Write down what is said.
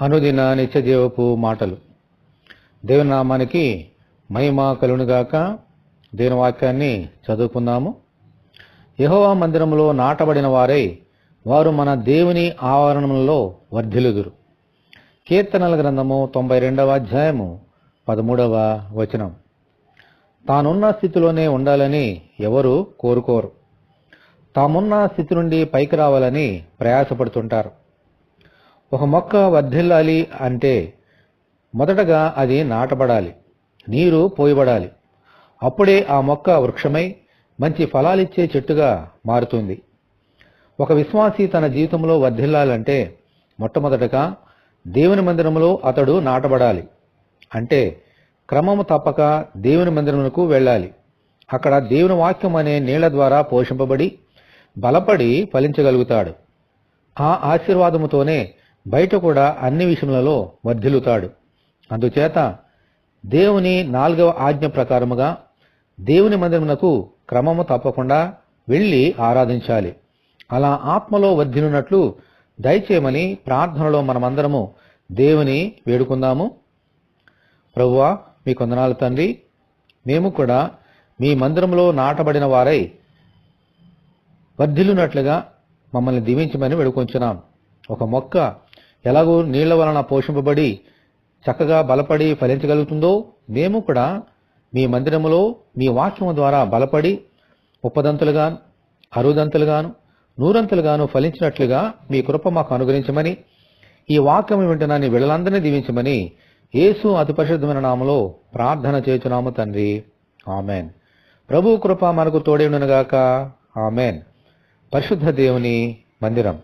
అనుదిన నిత్యజీవపు మాటలు. దేవుని నామానికి మహిమ కలునుగాక దేవుని వాక్యాన్ని చదువుకుందాము. యహోవా మందిరంలో నాటబడిన వారై వారు మన దేవుని ఆవరణంలో వర్ధిలుదురు కీర్తనల గ్రంథము తొంభై రెండవ అధ్యాయము పదమూడవ వచనం. తానున్న స్థితిలోనే ఉండాలని ఎవరు కోరుకోరు. తామున్న స్థితి నుండి పైకి రావాలని ప్రయాసపడుతుంటారు. ఒక మొక్క వర్ధిల్లాలి అంటే మొదటగా అది నాటబడాలి నీరు పోయబడాలి. అప్పుడే ఆ మొక్క వృక్షమై మంచి ఫలాలిచ్చే చెట్టుగా మారుతుంది. ఒక విశ్వాసి తన జీవితంలో వర్ధిల్లాలంటే మొట్టమొదటగా దేవుని మందిరంలో అతడు నాటబడాలి. అంటే క్రమము తప్పక దేవుని మందిరమునకు వెళ్ళాలి. అక్కడ దేవుని వాక్యం అనే నీళ్ళ ద్వారా పోషింపబడి బలపడి ఫలించగలుగుతాడు. ఆ ఆశీర్వాదముతోనే బయట కూడా అన్ని విషయములలో వర్ధిల్లుతాడు. అందుచేత దేవుని నాలుగవ ఆజ్ఞ ప్రకారముగా దేవుని మందిరమునకు క్రమము తప్పకుండా వెళ్ళి ఆరాధించాలి. అలా ఆత్మలో వర్ధినున్నట్లు దయచేయమని ప్రార్థనలో మనమందరము దేవుని వేడుకుందాము. ప్రభువా మీ కొందనాలు తండ్రి మేము కూడా మీ మందిరంలో నాటబడిన వారై వర్ధిల్లునట్లుగా మమ్మల్ని దీవించమని వేడుకొంచున్నాం. ఒక మొక్క ఎలాగో నీళ్ళ వలన పోషింపబడి చక్కగా బలపడి ఫలించగలుగుతుందో మేము కూడా మీ మందిరములో మీ వాక్యము ద్వారా బలపడి ముప్పదంతులుగాను అరుదంతులుగాను నూరంతులుగాను ఫలించినట్లుగా మీ కృప మాకు అనుగ్రహించమని ఈ వాక్యము వింటున్నాన్ని వీళ్ళందరినీ దీవించమని యేసు అతి పరిశుద్ధమైన నామలో ప్రార్థన చేచున్నాము తండ్రి. ఆమెన్. ప్రభు కృప మనకు తోడేనుగాక ఆమెన్. పరిశుద్ధ దేవుని మందిరం.